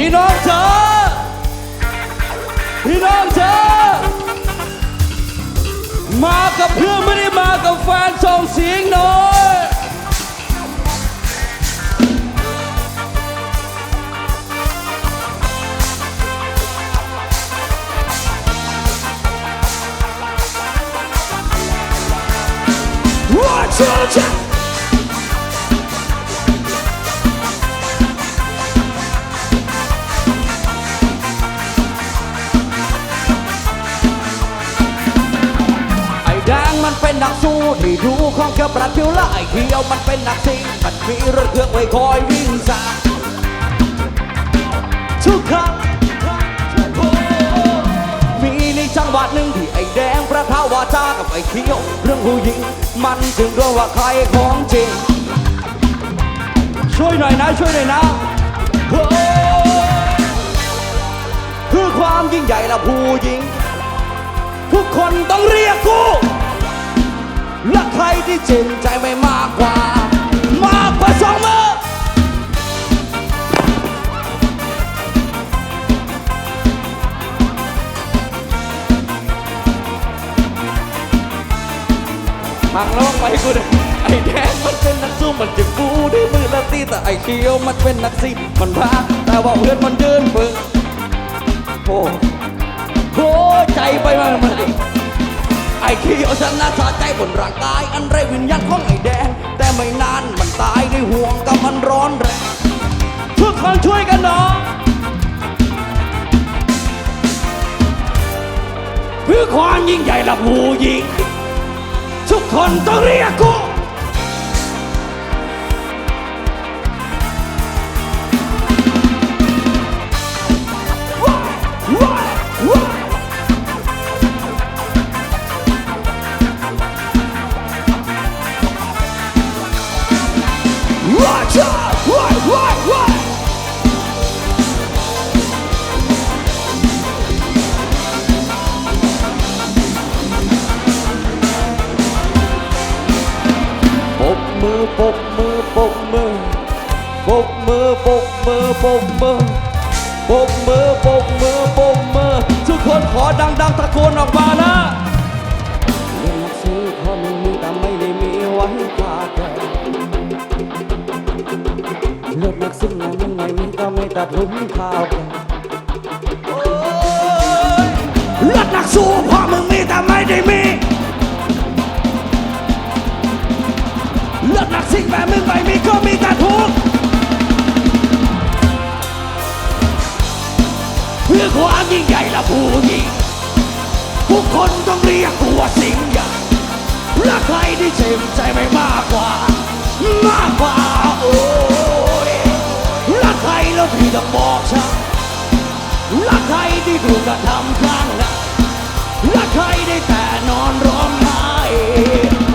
พี่น้องเธอ พี่น้องเธอ มากับเพื่อนไม่ได้มากับแฟนส่งเสียงหน่อย One, two, three. มันเป็นนักสู้ที่ดูของแค่ประทิวละไอเขียวมันเป็นนักซิ่งมันมีรถเครื่องไว้คอยวิ่งสาทุกครั้งมีในจังหวัดหนึ่งที่ไอ้แดงประทาวาจากับไอ้เขียว เรื่องผู้หญิง มันถึงรู้ว่าใครของจริง ช่วยหน่อยนะช่วยหน่อยนะคือความยิ่งใหญ่ละผู้หญิง ทุกคนต้องเรียกกู ครที่จริงใจไม่มากกว่า มากกว่าสองมือหักแล้วไปกูเลยไอ้แดงมันเป็นนักสู้มันจะกูด้วยมือละตีแต่ไอ้เขียวมันเป็นนักซิ่งมันพาแต่ว่าเพื่อนมันเดินเบิ่งโอ้โหใจไปมันมันดิ ไอ้เขียวชนะชาใจบนร่างกาย อันไรวิญญาณของไอ้แดง แต่ไม่นานมันตายในห่วงกับมันร้อนแรงทุกคนช่วยกันเนาะเพื่อความยิ่งใหญ่ละผู้หญิง ทุกคนต้องเรียกกู บมือปบมือปบมือปบมือปบมือทุกคนขอดังๆตะโกนออกมานะเรียนหนักสือพอไม่มีแต่ไม่ได้มีไว้พาแกเลือดนักซึ่งนั้นยังไงมีก็ไม่ตัดลุ้มข้าวแกเลือดนักสู้พอมึงมีแต่ไม่ได้มี เพื่อความยิ่งใหญ่ละผู้หญิงทุกคนต้องเรียกกูว่าสิงใหญ่และใครที่เจ็บใจไม่มากกว่า มากกว่าโอ้ยและใครแล้วที่ต้องบอกฉันและใครที่ถูกกระทำครั้งนั้นและใครได้แต่นอนร้องไห้